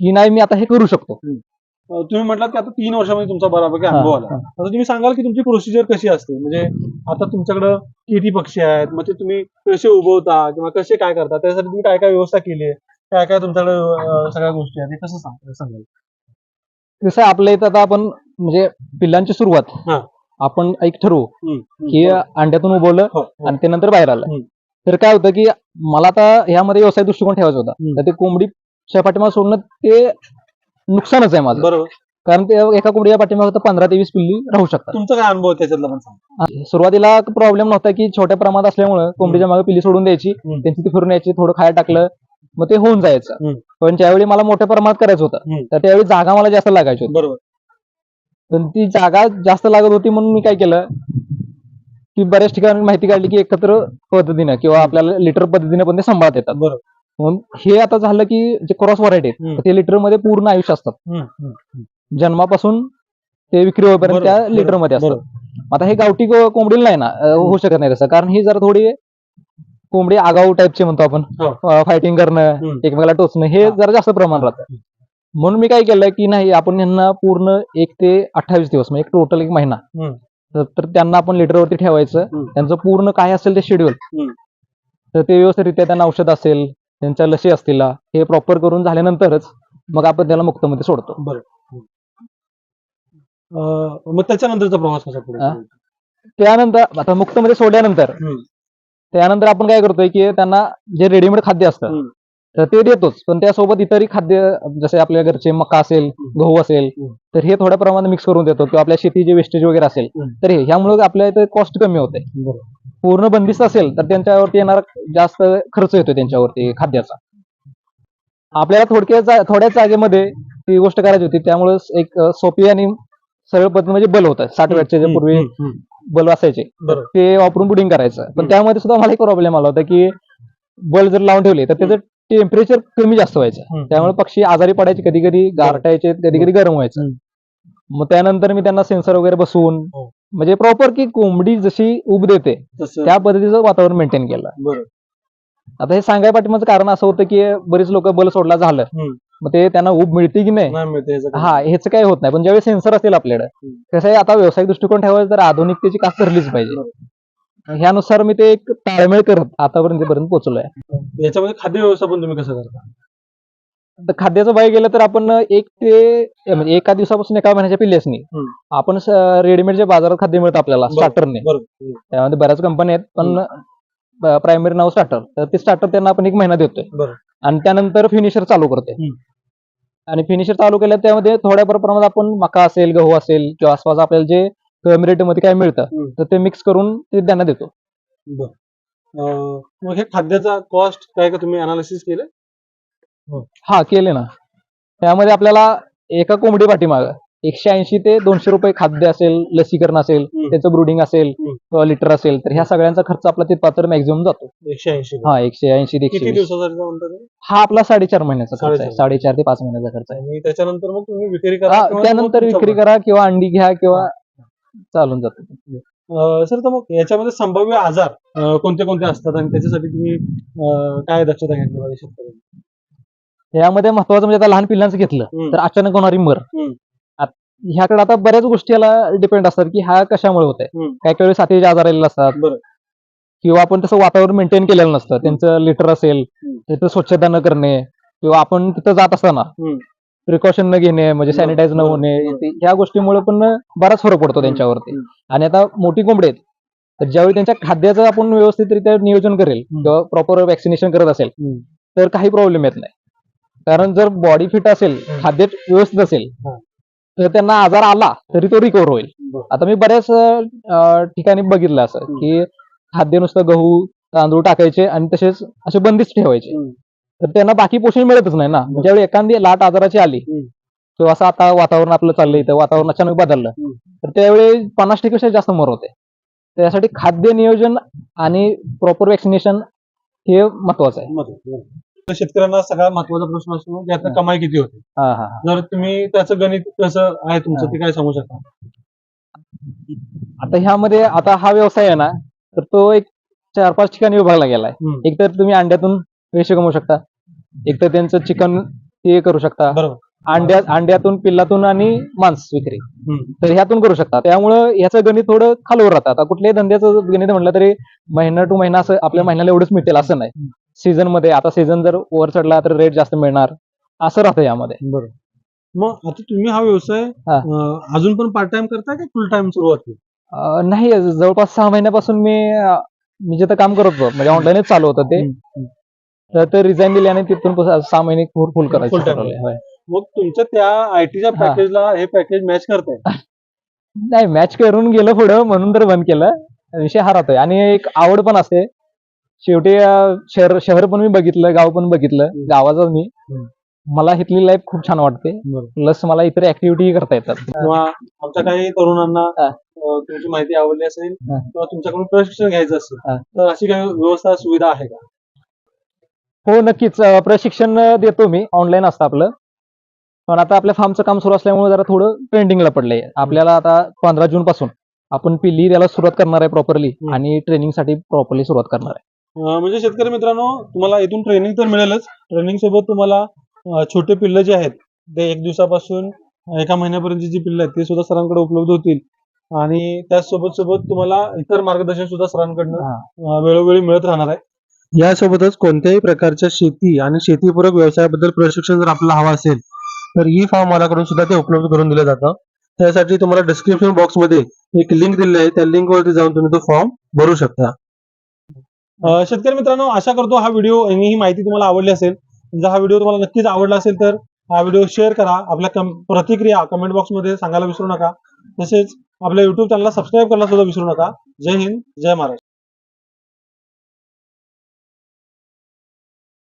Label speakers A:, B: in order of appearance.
A: की नाही मी आता हे करू शकतो.
B: तुम्ही म्हटलात की आता तीन वर्षामध्ये तुमचा बऱ्यापैकी
A: हा,
B: अनुभव आला.
A: हा.
B: आता तुम्ही सांगाल की तुमची प्रोसिजर कशी असते? म्हणजे आता तुमच्याकडं किती पक्षी आहेत? मग ते तुम्ही कसे उभवता किंवा कसे काय करता? त्यासाठी तुम्ही काय काय व्यवस्था केली आहे? काय काय तुमच्याकडे सगळ्या गोष्टी आहेत? कसं सांग सांगाल?
A: कसं आहे, आपल्या इथं आता आपण म्हणजे पिल्लांची सुरुवात.
B: हा.
A: आपण एक ठरवू. की अंड्यातून उभवलं
B: हो, हो.
A: आणि ते नंतर बाहेर आलं. तर काय होतं की मला आता ह्यामध्ये व्यवसाय दृष्टिकोन ठेवायचा होता. तर ते कोंबडी पाठीमागे सोडणं ते नुकसानच आहे माझं.
B: बरोबर.
A: कारण ते एका कोंबडीच्या पाठीमागे फक्त पंधरा ते वीस पिल्ली राहू शकतात.
B: तुमचा काय अनुभव आहे त्याच्यातला पण सांगा.
A: सुरुवातीला प्रॉब्लेम नव्हता की छोट्या प्रमाणात असल्यामुळे कोंबडीच्या मागे पिल्ली सोडून द्यायची
B: हम्म.
A: त्यांची ती फिरून यायची थोडं खायला टाकलं मग ते होऊन जायचं. पण ज्यावेळी मला मोठ्या प्रमाणात करायचं होतं. तर त्यावेळी जागा मला जास्त लागायची होती.
B: बरोबर.
A: पण ती जागा जास्त लागत होती म्हणून मी काय केलं की बऱ्याच ठिकाणी माहिती काढली की एकत्र पद्धतीनं किंवा आपल्याला लिटर पद्धतीने पण ते सांभाळत येतात.
B: बरोबर.
A: म्हणून हे आता झालं की जे क्रॉस व्हरायटी आहेत
B: हम्म.
A: तर ते लिटरमध्ये पूर्ण आयुष्य असतात. जन्मापासून ते विक्री होईपर्यंत
B: बरोबर,
A: त्या
B: बरोबर,
A: लिटरमध्ये असतात. आता हे गावठी को- कोंबडीला नाही ना अं, होऊ शकत नाही तसं कारण ही जरा थोडी कोंबडी आगाऊ टाईपची म्हणतो आपण
B: हो.
A: फायटिंग करणं
B: हम्म.
A: एकमेकाला टोचणं हे
B: हा.
A: जरा जास्त प्रमाण राहतं म्हणून मी काय केलं की नाही आपण यांना पूर्ण एक ते अठ्ठावीस दिवस म्हणजे टोटल एक महिना
B: हम्म.
A: तर तर त्यांना आपण लिटरवरती ठेवायचं
B: हम्म.
A: त्यांचं पूर्ण काय असेल ते शेड्यूल
B: हम्म.
A: तर ते व्यवस्थितरित्या त्यांना औषध असेल त्यांच्या लसी असतील हे प्रॉपर करून झाल्यानंतरच मग आपण त्याला मुक्तमध्ये सोडतो
B: अं, मग त्याच्यानंतरचा प्रवास कसा पुढे.
A: त्यानंतर आता मुक्तमध्ये सोडल्यानंतर. त्यानंतर आपण काय करतोय की त्यांना जे रेडीमेड खाद्य असतं. तर ते देतोच पण त्यासोबत इतरही खाद्य जसे आपल्या घरचे मका असेल गहू असेल. तर हे थोड्या प्रमाणात मिक्स करून देतो किंवा आपल्या शेतीचे वेस्टेज वगैरे असेल. तर हे ह्यामुळे आपल्या इथे कॉस्ट कमी होते. पूर्ण बंदिस्त असेल तर त्यांच्यावरती येणारा जास्त खर्च येतो त्यांच्यावरती खाद्याचा. आपल्याला थोडक्या जा- थोड्या जागेमध्ये ती गोष्ट करायची होती त्यामुळे एक सोपी आणि सरळ पद्धत म्हणजे बल होतं. साठ वेळचे जे पूर्वी. बल असायचे. ते वापरून बुडिंग करायचं. पण. त्यामध्ये सुद्धा मला एक प्रॉब्लेम आला होता की बल जर लावून ठेवले तर त्याचं टेम्परेचर कमी जास्त व्हायचं. त्यामुळे पक्षी आजारी पडायचे कधी कधी गारटायचे कधी कधी गरम व्हायचं. मग त्यानंतर मी त्यांना सेन्सर वगैरे बसवून
B: हो.
A: म्हणजे प्रॉपर की कोंबडी जशी उब देते
B: तसं.
A: त्या पद्धतीचं वातावरण मेंटेन केलं. आता हे सांगाय पाठीमाचं कारण असं होतं की बरेच लोक बल सोडला झालं.
B: हम्म.
A: मग ते त्यांना उब मिळते की नाही?
B: नाही मिळते याचं काही.
A: हा ह्याच काही होत नाही. पण ज्यावेळी सेन्सर असतील आपल्याकडे
B: हम्म.
A: कसं आहे आता व्यावसायिक दृष्टिकोन ठेवायचं तर आधुनिकतेची कास धरलीच पाहिजे. ह्यानुसार मी ते एक ताळमेळ करत आतापर्यंत पर्यंत पोहोचलोय.
B: याच्यामध्ये खाद्य व्यवस्थापन तुम्ही कसं करता?
A: खाद्याचं बाय गेलं तर आपण एक ते म्हणजे एका दिवसापासून एका महिन्याच्या पिल्ल्यासनी. आपण रेडीमेड जे बाजारात खाद्य मिळतं आपल्याला. स्टार्टरने त्यामध्ये बऱ्याच कंपन्या आहेत पण प्रायमरी नाव स्टार्टर तर ते स्टार्टर त्यांना आपण एक महिना देतोय. आणि त्यानंतर फिनिशर चालू करतोय. आणि फिनिशर चालू केल्या त्यामध्ये थोड्या प्रमाणात आपण मका असेल गहू असेल किंवा आसपास आपल्याला जे कमी मध्ये काय मिळतं. तर ते मिक्स करून ते त्यांना देतो
B: मग हे खाद्याचा कॉस्ट काय का तुम्ही अनालिसिस केलं
A: हा. केले ना. त्यामध्ये आपल्याला एका कोंबडी पाठीमाग एकशे ऐंशी ते दोनशे रुपये खाद्य असेल लसीकरण असेल. त्याचं ब्रुडिंग असेल. किंवा लिटर असेल तर ह्या सगळ्यांचा खर्च आपला तिथपात्र मॅक्झिमम जातो.
B: एकशे ऐंशी
A: हा एकशे ऐंशी ते एकशे
B: म्हणता तुम्ही?
A: हा आपला साडेचार महिन्याचा खर्च आहे.
B: साडेचार.
A: साडेचार ते पाच महिन्याचा खर्च आहे.
B: आणि त्याच्यानंतर मग तुम्ही विक्री करा
A: हा,
B: किंवा
A: त्यानंतर विक्री करा किंवा अंडी घ्या किंवा चालून जातो.
B: अं, सर तर मग याच्यामध्ये संभाव्य आजार अं, कोणते कोणते असतात? आणि त्याच्यासाठी तुम्ही अं, काय दक्षता घेतली पाहिजे शेतकऱ्यांनी?
A: यामध्ये महत्वाचं म्हणजे आता लहान पिल्लांचं घेतलं. तर अचानक होणारी मर ह्याकडे आता बऱ्याच गोष्टी याला डिपेंड असतात की हा कशामुळे होत आहे. काही काही वेळेस साथीचे आजार आलेले असतात. किंवा आपण तसं वातावरण मेंटेन केलेलं नसतं त्यांचं लिटर असेल. तिथं स्वच्छता न करणे किंवा आपण तिथं जात असताना. प्रिकॉशन न घेणे म्हणजे सॅनिटाईज न होणे ह्या गोष्टीमुळे पण बराच फरक पडतो त्यांच्यावरती. आणि आता मोठी कोंबडी आहेत तर ज्यावेळी त्यांच्या खाद्याचं आपण व्यवस्थितरित्या नियोजन करेल. किंवा प्रॉपर वॅक्सिनेशन करत असेल. तर काही प्रॉब्लेम येत नाही कारण जर बॉडी फिट असेल. खाद्य व्यवस्थित असेल. तर त्यांना आजार आला तरी तो रिकवर होईल. आता मी बऱ्याच ठिकाणी बघितलं असं. की खाद्य नुसतं गहू तांदूळ टाकायचे आणि तसेच असे बंदिस्त ठेवायचे. तर त्यांना बाकी पोषण मिळतच नाही ना. ज्यावेळी एखादी लाट आजाराची आली. किंवा असं आता वातावरण आपलं चाललंय इथं वातावरण अचानक बदललं. तर त्यावेळी पन्नास टक्केपेक्षा जास्त मर होते त्यासाठी खाद्य नियोजन आणि प्रॉपर वॅक्सिनेशन हे महत्वाचं आहे.
B: तर शेतकऱ्यांना सगळ्यात महत्त्वाचा प्रश्न असतो की
A: हा.
B: कमाई किती होते?
A: हा हा. हा.
B: जर तुम्ही त्याचं गणित कसं आहे तुमचं. ते काय सांगू शकता?
A: आता ह्यामध्ये आता हा व्यवसाय आहे ना तर तो एक चार पाच ठिकाणी विभागला गेलाय.
B: हम्म.
A: एक तर तुम्ही अंड्यातून पैसे कमवू शकता. एक तर त्यांचं चिकन ते करू शकता.
B: बरोबर.
A: अंड्या अंड्यातून पिल्लातून आणि मांस विक्री.
B: हम्म.
A: तर ह्यातून करू शकता. त्यामुळं ह्याचं गणित थोडं खालवर राहतं. आता कुठल्याही धंद्याचं गणित म्हटलं तरी महिना टू महिना असं आपल्या महिन्याला एवढंच मिळेल असं नाही. सीझनमध्ये आता सीझन जर वर चढला तर रेट जास्त मिळणार असं राहतं यामध्ये
B: बरोबर मग आता तुम्ही हा व्यवसाय
A: हा.
B: अं, अजून पण पार्ट टाइम करताय की फुल टाइम?
A: अं, नाही जवळपास सहा महिन्यापासून मी अं, मी जिथं काम करत होतो म्हणजे ऑनलाईनच चालू होतं ते. तर ते रिझाईन दिले आणि तिथून सहा महिने फुल फुल करायचं
B: Full time.
A: ठरवलंय. होय.
B: मग तुमच्या त्या आयटीच्या
A: हा.
B: पॅकेजला हे पॅकेज मॅच करताय
A: नाही मॅच करून गेलं पुढं म्हणून तर बंद केलं विषय हा राहतोय आणि एक आवड पण असते शेवटी अं, शहर शहर पण मी बघितलं गाव पण बघितलं गावाचा मी
B: हम्म.
A: मला इथली लाईफ खूप छान वाटते. प्लस मला इतर ऍक्टिव्हिटी करता येतात
B: किंवा आमच्या काही तरुणांना
A: हा.
B: अं, तुमची माहिती आवडली असेल
A: हा.
B: किंवा तुमच्याकडून प्रशिक्षण घ्यायचं असेल. तर अशी काही व्यवस्था सुविधा आहे का
A: हो नक्कीच अं, प्रशिक्षण देतो मी ऑनलाईन असतं आपलं पण आता आपल्या फार्मचं काम सुरू असल्यामुळे जरा थोडं ट्रेंडिंगला पडलंय आपल्याला आता पंधरा जून पासून आपण पिल्ली त्याला सुरुवात करणार आहे प्रॉपरली. आणि ट्रेनिंगसाठी प्रॉपरली सुरुवात करणार आहे
B: म्हणजे शेतकरी मित्रांनो तुम्हाला इथून ट्रेनिंग तर मिळेलच. ट्रेनिंग सोबत तुम्हाला छोटे पिल्ल जे आहेत ते एक दिवसापासून एका महिन्यापर्यंत जी पिल्ल आहेत ते सुद्धा सरांकडे उपलब्ध होतील. आणि त्याचसोबत सोबत तुम्हाला इतर मार्गदर्शन सुद्धा सरांकडनं वेळोवेळी मिळत राहणार आहे. यासोबतच कोणत्याही प्रकारच्या शेती आणि शेतीपूरक व्यवसायाबद्दल प्रशिक्षण जर आपल्याला हवं असेल तर ई फार्म मालाकडून सुद्धा ते उपलब्ध करून दिलं जातं. त्यासाठी तुम्हाला डिस्क्रिप्शन बॉक्समध्ये एक लिंक दिली आहे. त्या लिंक वरती जाऊन तुम्ही तो फॉर्म भरू शकता. शेतकरी मित्रांनो आशा करतो हा व्हिडिओ आणि ही माहिती तुम्हाला आवडली असेल. जर हा व्हिडिओ तुम्हाला नक्कीच आवडला असेल तर हा व्हिडिओ शेअर करा. आपल्या कम- प्रतिक्रिया कमेंट बॉक्समध्ये सांगायला विसरू नका. तसेच आपल्या युट्यूब चॅनलला सबस्क्राईब करायला सुद्धा विसरू नका. जय हिंद जय महाराष्ट्र.